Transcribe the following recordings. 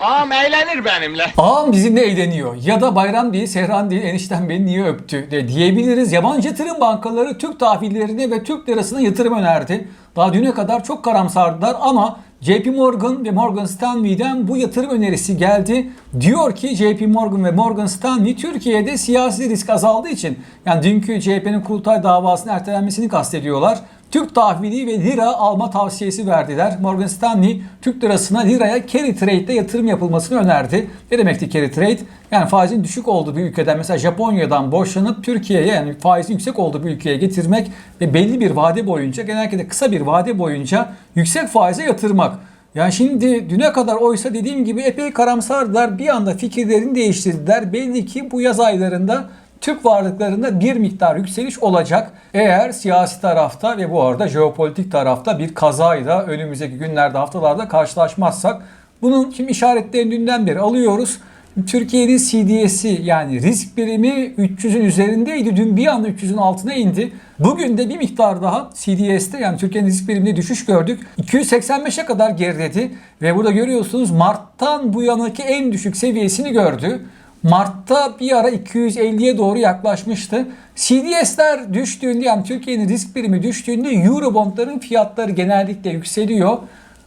Ağam eğlenir benimle. Ağam bizimle eğleniyor ya da bayram değil, sehran değil, enişten beni niye öptü de diyebiliriz. Yabancı yatırım bankaları Türk tahvillerine ve Türk lirasına yatırım önerdi. Daha düne kadar çok karamsardılar ama JP Morgan ve Morgan Stanley'den bu yatırım önerisi geldi. Diyor ki JP Morgan ve Morgan Stanley Türkiye'de siyasi risk azaldığı için yani dünkü CHP'nin kurultay davasının ertelenmesini kastediyorlar. Türk tahvili ve lira alma tavsiyesi verdiler. Morgan Stanley Türk lirasına liraya carry trade'de yatırım yapılmasını önerdi. Ne demekti carry trade? Yani faizin düşük olduğu bir ülkeden mesela Japonya'dan borçlanıp Türkiye'ye yani faizin yüksek olduğu bir ülkeye getirmek ve belli bir vade boyunca genellikle de kısa bir vade boyunca yüksek faize yatırmak. Yani şimdi düne kadar oysa dediğim gibi epey karamsardılar. Bir anda fikirlerini değiştirdiler. Belli ki bu yaz aylarında Türk varlıklarında bir miktar yükseliş olacak. Eğer siyasi tarafta ve bu arada jeopolitik tarafta bir kazayla önümüzdeki günlerde haftalarda karşılaşmazsak bunun şimdi işaretlerini dünden beri alıyoruz. Türkiye'nin CDS'i yani risk birimi 300'ün üzerindeydi. Dün bir anda 300'ün altına indi. Bugün de bir miktar daha CDS'te yani Türkiye'nin risk biriminde düşüş gördük. 285'e kadar geriledi ve burada görüyorsunuz Mart'tan bu yanaki en düşük seviyesini gördü. Mart'ta bir ara 250'ye doğru yaklaşmıştı. CDS'ler düştüğünde yani Türkiye'nin risk birimi düştüğünde Eurobondların fiyatları genellikle yükseliyor.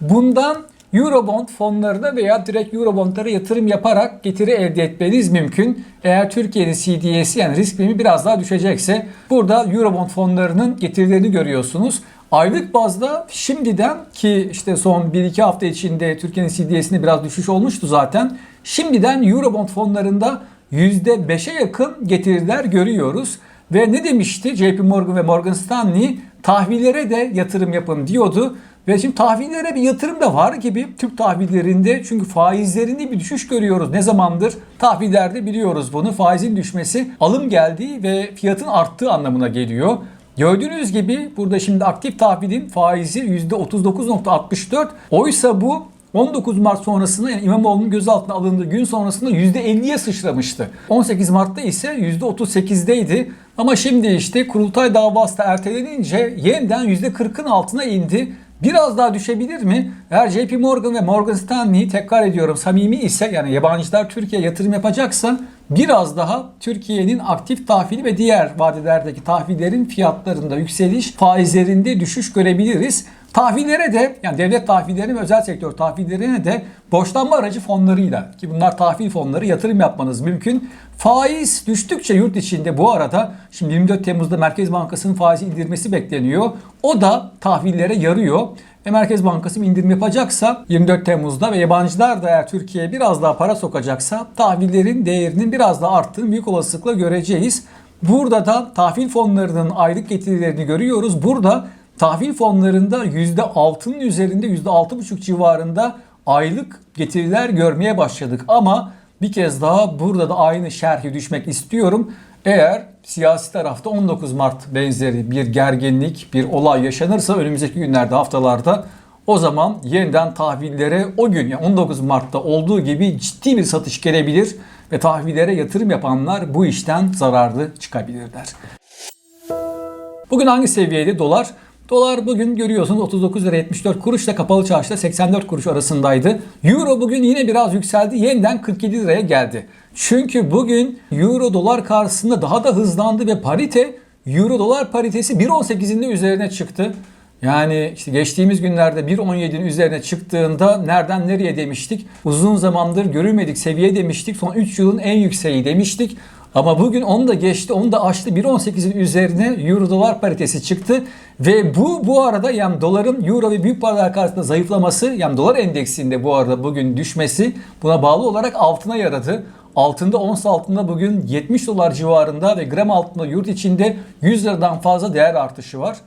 Bundan Eurobond fonlarına veya direkt Eurobondlara yatırım yaparak getiri elde etmeniz mümkün. Eğer Türkiye'nin CDS'i yani risk birimi biraz daha düşecekse burada Eurobond fonlarının getirilerini görüyorsunuz. Aylık bazda şimdiden ki işte son 1-2 hafta içinde Türkiye'nin CDS'inde biraz düşüş olmuştu zaten. Şimdiden Eurobond fonlarında %5'e yakın getiriler görüyoruz. Ve ne demişti JP Morgan ve Morgan Stanley? Tahvillere de yatırım yapın diyordu. Ve şimdi tahvillere bir yatırım da var gibi Türk tahvillerinde çünkü faizlerinde bir düşüş görüyoruz. Ne zamandır tahvillerde biliyoruz bunu. Faizin düşmesi alım geldiği ve fiyatın arttığı anlamına geliyor. Gördüğünüz gibi burada şimdi aktif tahvilin faizi %39.64. Oysa bu 19 Mart sonrasında yani İmamoğlu'nun gözaltına alındığı gün sonrasında %50'ye sıçramıştı. 18 Mart'ta ise %38'deydi. Ama şimdi işte kurultay davası da ertelenince yeniden %40'ın altına indi. Biraz daha düşebilir mi? Eğer JP Morgan ve Morgan Stanley tekrar ediyorum samimi ise yani yabancılar Türkiye'ye yatırım yapacaksa biraz daha Türkiye'nin aktif tahvili ve diğer vadelerdeki tahvillerin fiyatlarında yükseliş, faizlerinde düşüş görebiliriz. Tahvillere de yani devlet tahvillerine ve özel sektör tahvillerine de borçlanma aracı fonlarıyla ki bunlar tahvil fonları yatırım yapmanız mümkün. Faiz düştükçe yurt içinde bu arada şimdi 24 Temmuz'da Merkez Bankası'nın faizi indirmesi bekleniyor. O da tahvillere yarıyor. Ve Merkez Bankası bir indirim yapacaksa 24 Temmuz'da ve yabancılar da eğer Türkiye'ye biraz daha para sokacaksa tahvillerin değerinin biraz daha arttığını büyük olasılıkla göreceğiz. Burada da tahvil fonlarının aylık getirilerini görüyoruz. Burada tahvil fonlarında %6'nın üzerinde %6,5 civarında aylık getiriler görmeye başladık. Ama bir kez daha burada da aynı şerhi düşmek istiyorum. Eğer siyasi tarafta 19 Mart benzeri bir gerginlik, bir olay yaşanırsa önümüzdeki günlerde, haftalarda o zaman yeniden tahvillere o gün yani 19 Mart'ta olduğu gibi ciddi bir satış gelebilir ve tahvillere yatırım yapanlar bu işten zararlı çıkabilirler. Bugün hangi seviyede dolar? Dolar bugün görüyorsunuz 39 lira 74 kuruşla kapalı çarşıda 84 kuruş arasındaydı. Euro bugün yine biraz yükseldi. Yeniden 47 liraya geldi. Çünkü bugün Euro dolar karşısında daha da hızlandı ve parite Euro dolar paritesi 1.18'in de üzerine çıktı. Yani işte geçtiğimiz günlerde 1.17'nin üzerine çıktığında nereden nereye demiştik. Uzun zamandır görülmedik seviye demiştik. Son 3 yılın en yükseği demiştik. Ama bugün onu da geçti, onu da aştı. 1.18'in üzerine euro dolar paritesi çıktı. Ve bu bu arada yani doların euro ve büyük paralar karşısında zayıflaması yani dolar endeksinde bu arada bugün düşmesi buna bağlı olarak altına yaradı. Altında ons altında bugün 70 dolar civarında ve gram altında yurt içinde 100 liradan fazla değer artışı var.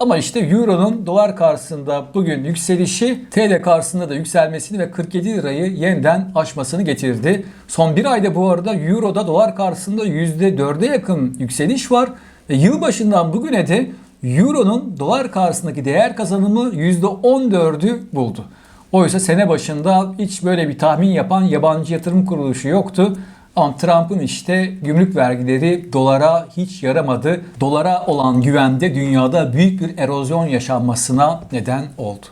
Ama işte Euro'nun dolar karşısında bugün yükselişi TL karşısında da yükselmesini ve 47 lirayı yeniden aşmasını getirdi. Son bir ayda bu arada Euro'da dolar karşısında %4'e yakın yükseliş var. Ve yılbaşından bugüne de Euro'nun dolar karşısındaki değer kazanımı %14'ü buldu. Oysa sene başında hiç böyle bir tahmin yapan yabancı yatırım kuruluşu yoktu. Ama Trump'ın işte gümrük vergileri dolara hiç yaramadı. Dolara olan güvende dünyada büyük bir erozyon yaşanmasına neden oldu.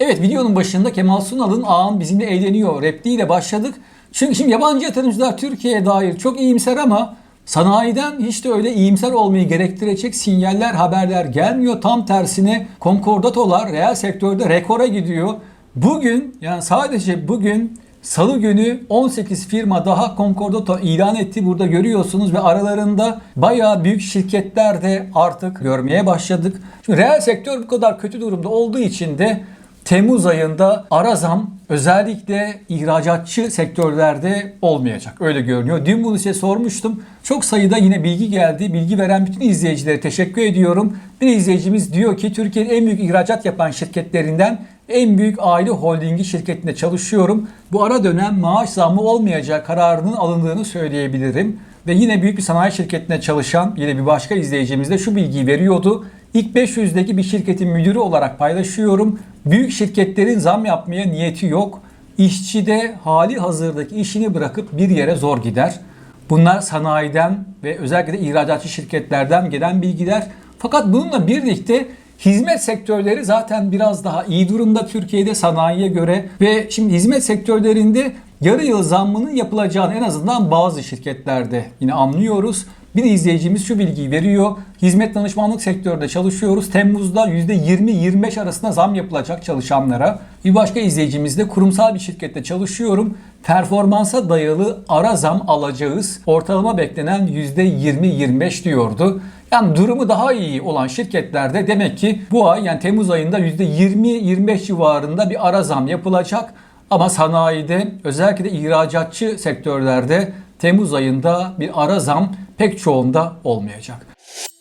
Evet videonun başında Kemal Sunal'ın ağam bizimle eğleniyor repliğiyle başladık. Çünkü şimdi yabancı yatırımcılar Türkiye'ye dair çok iyimser ama sanayiden hiç de öyle iyimser olmayı gerektirecek sinyaller, haberler gelmiyor. Tam tersine konkordatolar reel sektörde rekora gidiyor. Bugün yani sadece bugün Salı günü 18 firma daha konkordato ilan etti. Burada görüyorsunuz ve aralarında bayağı büyük şirketler de artık görmeye başladık. Şimdi reel sektör bu kadar kötü durumda olduğu için de Temmuz ayında ara zam özellikle ihracatçı sektörlerde olmayacak. Öyle görünüyor. Dün bunu size sormuştum. Çok sayıda yine bilgi geldi. Bilgi veren bütün izleyicilere teşekkür ediyorum. Bir izleyicimiz diyor ki Türkiye'nin en büyük ihracat yapan şirketlerinden en büyük aile holdingi şirketinde çalışıyorum. Bu ara dönem maaş zammı olmayacak kararının alındığını söyleyebilirim. Ve yine büyük bir sanayi şirketinde çalışan yine bir başka izleyicimiz de şu bilgiyi veriyordu. İlk 500'deki bir şirketin müdürü olarak paylaşıyorum. Büyük şirketlerin zam yapmaya niyeti yok. İşçi de hali hazırdaki işini bırakıp bir yere zor gider. Bunlar sanayiden ve özellikle de ihracatçı şirketlerden gelen bilgiler. Fakat bununla birlikte hizmet sektörleri zaten biraz daha iyi durumda Türkiye'de sanayiye göre ve şimdi hizmet sektörlerinde yarı yıl zammının yapılacağını en azından bazı şirketlerde yine anlıyoruz. Bir izleyicimiz şu bilgiyi veriyor. Hizmet danışmanlık sektöründe çalışıyoruz. Temmuz'da %20-25 arasında zam yapılacak çalışanlara. Bir başka izleyicimiz de kurumsal bir şirkette çalışıyorum. Performansa dayalı ara zam alacağız. Ortalama beklenen %20-25 diyordu. Yani durumu daha iyi olan şirketlerde demek ki bu ay yani Temmuz ayında %20-25 civarında bir ara zam yapılacak. Ama sanayide özellikle de ihracatçı sektörlerde Temmuz ayında bir ara zam pek çoğunda olmayacak.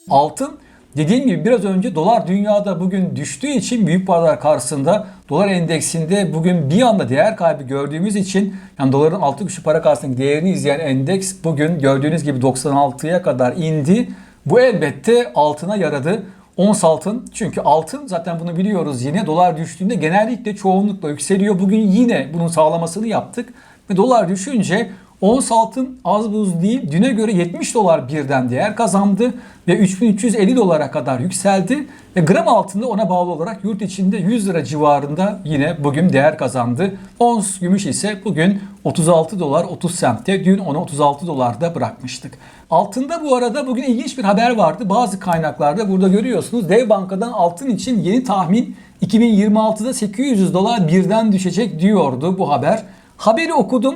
Altın Dediğim gibi biraz önce dolar dünyada bugün düştüğü için büyük paralar karşısında dolar endeksinde bugün bir anda değer kaybı gördüğümüz için yani doların altı güçlü para karşısındaki değerini izleyen endeks bugün gördüğünüz gibi 96'ya kadar indi. Bu elbette altına yaradı. Ons altın çünkü altın zaten bunu biliyoruz yine dolar düştüğünde genellikle çoğunlukla yükseliyor. Bugün yine bunun sağlamasını yaptık ve dolar düşünce Ons altın az buz değil. Düne göre 70 dolar birden değer kazandı ve 3350 dolara kadar yükseldi. Ve gram altında ona bağlı olarak yurt içinde 100 lira civarında yine bugün değer kazandı. Ons gümüş ise bugün 36 dolar 30 sentte. Dün onu 36 dolarda bırakmıştık. Altında bu arada bugün ilginç bir haber vardı. Bazı kaynaklarda burada görüyorsunuz. Dev Banka'dan altın için yeni tahmin 2026'da 800 dolar birden düşecek diyordu bu haber. Haberi okudum.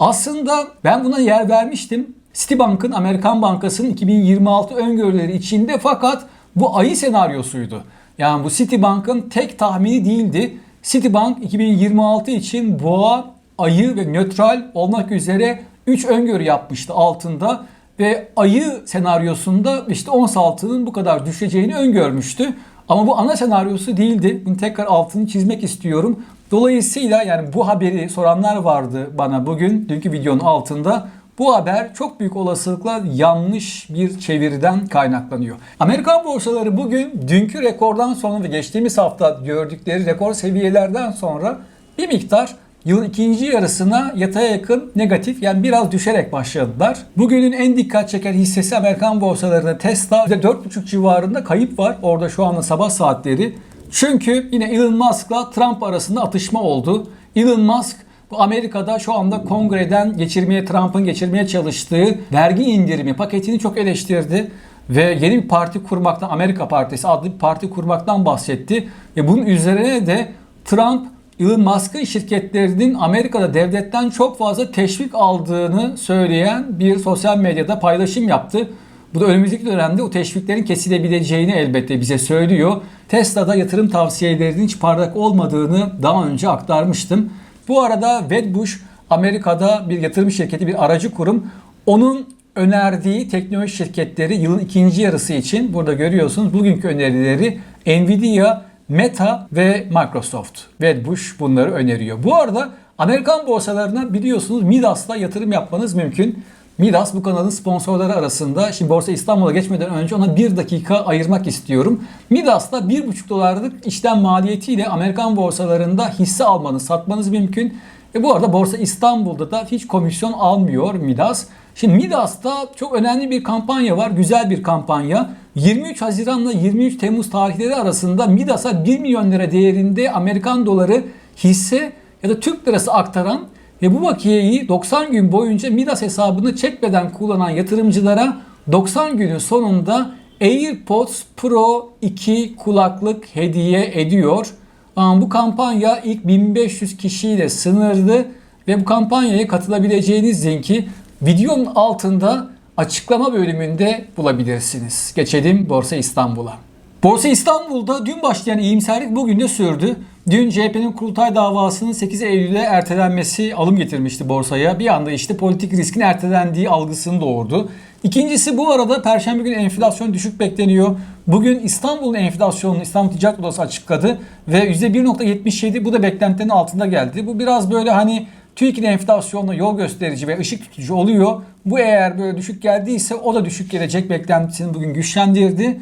Aslında ben buna yer vermiştim. Citibank'ın Amerikan Bankası'nın 2026 öngörüleri içinde fakat bu ayı senaryosuydu. Yani bu Citibank'ın tek tahmini değildi. Citibank 2026 için boğa, ayı ve nötral olmak üzere 3 öngörü yapmıştı altında ve ayı senaryosunda işte ons altının bu kadar düşeceğini öngörmüştü. Ama bu ana senaryosu değildi. Bunu tekrar altını çizmek istiyorum. Dolayısıyla yani bu haberi soranlar vardı bana bugün dünkü videonun altında. Bu haber çok büyük olasılıkla yanlış bir çeviriden kaynaklanıyor. Amerikan borsaları bugün dünkü rekordan sonra ve geçtiğimiz hafta gördükleri rekor seviyelerden sonra bir miktar yılın ikinci yarısına yataya yakın negatif yani biraz düşerek başladılar. Bugünün en dikkat çeken hissesi Amerikan borsalarında Tesla %4,5 civarında kayıp var. Orada şu anda sabah saatleri. Çünkü yine Elon Musk'la Trump arasında atışma oldu. Elon Musk bu Amerika'da şu anda kongreden geçirmeye, Trump'ın geçirmeye çalıştığı vergi indirimi paketini çok eleştirdi. Ve yeni bir parti kurmaktan, Amerika Partisi adlı bir parti kurmaktan bahsetti. Ve bunun üzerine de Trump Elon Musk'ın şirketlerinin Amerika'da devletten çok fazla teşvik aldığını söyleyen bir sosyal medyada paylaşım yaptı. Bu da önümüzdeki dönemde o teşviklerin kesilebileceğini elbette bize söylüyor. Tesla'da yatırım tavsiyelerinin hiç parlak olmadığını daha önce aktarmıştım. Bu arada Wedbush Amerika'da bir yatırım şirketi, bir aracı kurum. Onun önerdiği teknoloji şirketleri yılın ikinci yarısı için burada görüyorsunuz bugünkü önerileri Nvidia, Meta ve Microsoft. Wedbush bunları öneriyor. Bu arada Amerikan borsalarına biliyorsunuz Midas'la yatırım yapmanız mümkün. Midas bu kanalın sponsorları arasında. Şimdi Borsa İstanbul'a geçmeden önce ona bir dakika ayırmak istiyorum. Midas'ta 1,5 dolarlık işlem maliyetiyle Amerikan borsalarında hisse almanız, satmanız mümkün. E bu arada Borsa İstanbul'da da hiç komisyon almıyor Midas. Şimdi Midas'ta çok önemli bir kampanya var. Güzel bir kampanya. 23 Haziran'la 23 Temmuz tarihleri arasında Midas'a 1 milyon lira değerinde Amerikan doları hisse ya da Türk lirası aktaran ve bu bakiyeyi 90 gün boyunca Midas hesabını çekmeden kullanan yatırımcılara 90 günün sonunda AirPods Pro 2 kulaklık hediye ediyor. Ama bu kampanya ilk 1500 kişiyle sınırlı ve bu kampanyaya katılabileceğiniz linki videonun altında açıklama bölümünde bulabilirsiniz. Geçelim Borsa İstanbul'a. Borsa İstanbul'da dün başlayan iyimserlik bugün de sürdü. Dün CHP'nin kurultay davasının 8 Eylül'e ertelenmesi alım getirmişti borsaya. Bir anda işte politik riskin ertelendiği algısını doğurdu. İkincisi bu arada Perşembe günü enflasyon düşük bekleniyor. Bugün İstanbul'un enflasyonunu İstanbul Ticaret Odası açıkladı ve %1.77 bu da beklentilerin altında geldi. Bu biraz böyle hani TÜİK'in enflasyonla yol gösterici ve ışık tutucu oluyor. Bu eğer böyle düşük geldiyse o da düşük gelecek beklentisini bugün güçlendirdi.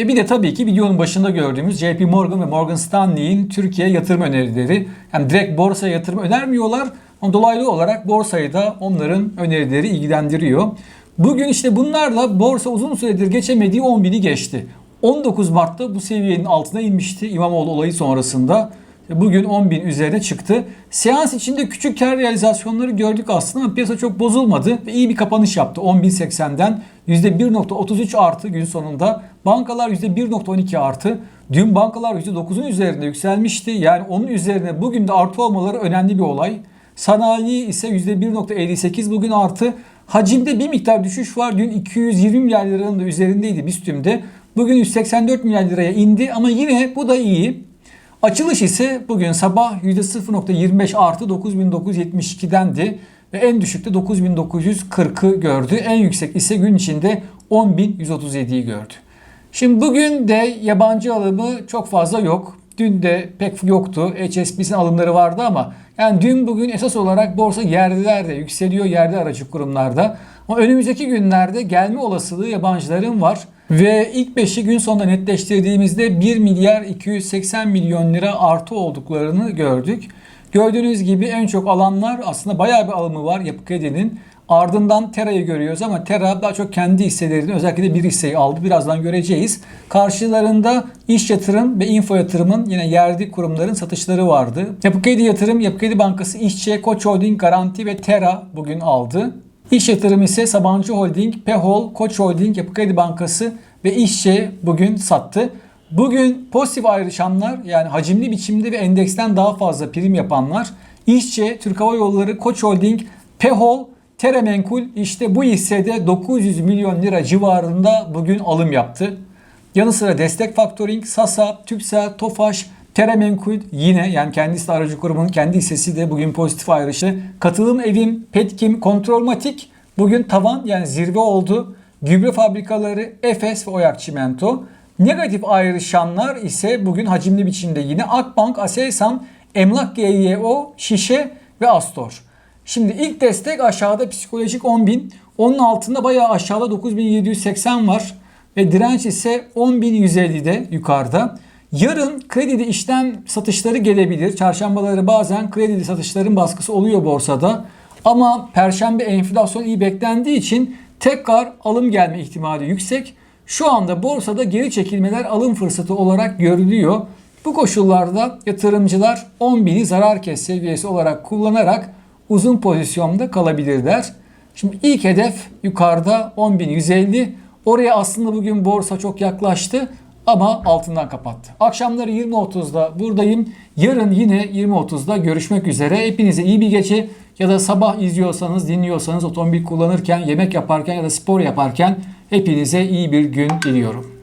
Ve bir de tabii ki videonun başında gördüğümüz JP Morgan ve Morgan Stanley'in Türkiye yatırım önerileri. Yani direkt borsaya yatırım önermiyorlar ama dolaylı olarak borsayı da onların önerileri ilgilendiriyor. Bugün işte bunlarla borsa uzun süredir geçemediği 10.000'i geçti. 19 Mart'ta bu seviyenin altına inmişti İmamoğlu olayı sonrasında. Bugün 10.000 üzerine çıktı. Seans içinde küçük kar realizasyonları gördük aslında ama piyasa çok bozulmadı ve iyi bir kapanış yaptı. 10.080'den %1.33 artı gün sonunda. Bankalar %1.12 artı. Dün bankalar %9'un üzerinde yükselmişti. Yani onun üzerine bugün de artı olmaları önemli bir olay. Sanayi ise %1.58 bugün artı. Hacimde bir miktar düşüş var. Dün 220 milyar liranın da üzerindeydi BISTÜM'de. Bugün 184 milyar liraya indi ama yine bu da iyi. Açılış ise bugün sabah %0.25 artı 9972'dendi ve en düşükte 9940'ı gördü. En yüksek ise gün içinde 10137'yi gördü. Şimdi bugün de yabancı alımı çok fazla yok. Dün de pek yoktu. HSBC'nin alımları vardı ama yani dün bugün esas olarak borsa yerlilerde yükseliyor, yerde aracı kurumlarda. Ama önümüzdeki günlerde gelme olasılığı yabancıların var. Ve ilk 5'i gün sonunda netleştirdiğimizde 1 milyar 280 milyon lira artı olduklarını gördük. Gördüğünüz gibi en çok alanlar aslında bayağı bir alımı var Yapı Kredi'nin. Ardından Tera'yı görüyoruz ama Tera daha çok kendi hisselerini özellikle de bir hisseyi aldı. Birazdan göreceğiz. Karşılarında iş yatırım ve info yatırımın yine yerli kurumların satışları vardı. Yapı Kredi Yatırım, Yapı Kredi Bankası, İşçi, Koç Holding, Garanti ve Tera bugün aldı. İş yatırım ise Sabancı Holding, Pehol, Koç Holding, Yapı Kredi Bankası ve İşçi bugün sattı. Bugün pozitif ayrışanlar yani hacimli biçimde ve endeksten daha fazla prim yapanlar İşçi, Türk Hava Yolları, Koç Holding, Pehol, Teremenkul işte bu hissede 900 milyon lira civarında bugün alım yaptı. Yanı sıra Destek Factoring, Sasa, Türksel, Tofaş, Teremenkul yine yani kendisi de aracı kurumunun kendi hissesi de bugün pozitif ayrışı. Katılım Evim, Petkim, Kontrolmatik bugün tavan yani zirve oldu. Gübre fabrikaları, Efes ve Oyak Çimento. Negatif ayrışanlar ise bugün hacimli biçimde yine Akbank, Aselsan, Emlak GYO, Şişe ve Astor. Şimdi ilk destek aşağıda psikolojik 10.000. Onun altında bayağı aşağıda 9.780 var. Ve direnç ise 10.150'de yukarıda. Yarın kredili işlem satışları gelebilir. Çarşambaları bazen kredili satışların baskısı oluyor borsada. Ama perşembe enflasyon iyi beklendiği için tekrar alım gelme ihtimali yüksek. Şu anda borsada geri çekilmeler alım fırsatı olarak görülüyor. Bu koşullarda yatırımcılar 10.000'i zarar kes seviyesi olarak kullanarak uzun pozisyonda kalabilirler. Şimdi ilk hedef yukarıda 10.150. Oraya aslında bugün borsa çok yaklaştı ama altından kapattı. Akşamları 20.30'da buradayım. Yarın yine 20.30'da görüşmek üzere. Hepinize iyi bir gece ya da sabah izliyorsanız, dinliyorsanız otomobil kullanırken, yemek yaparken ya da spor yaparken hepinize iyi bir gün diliyorum.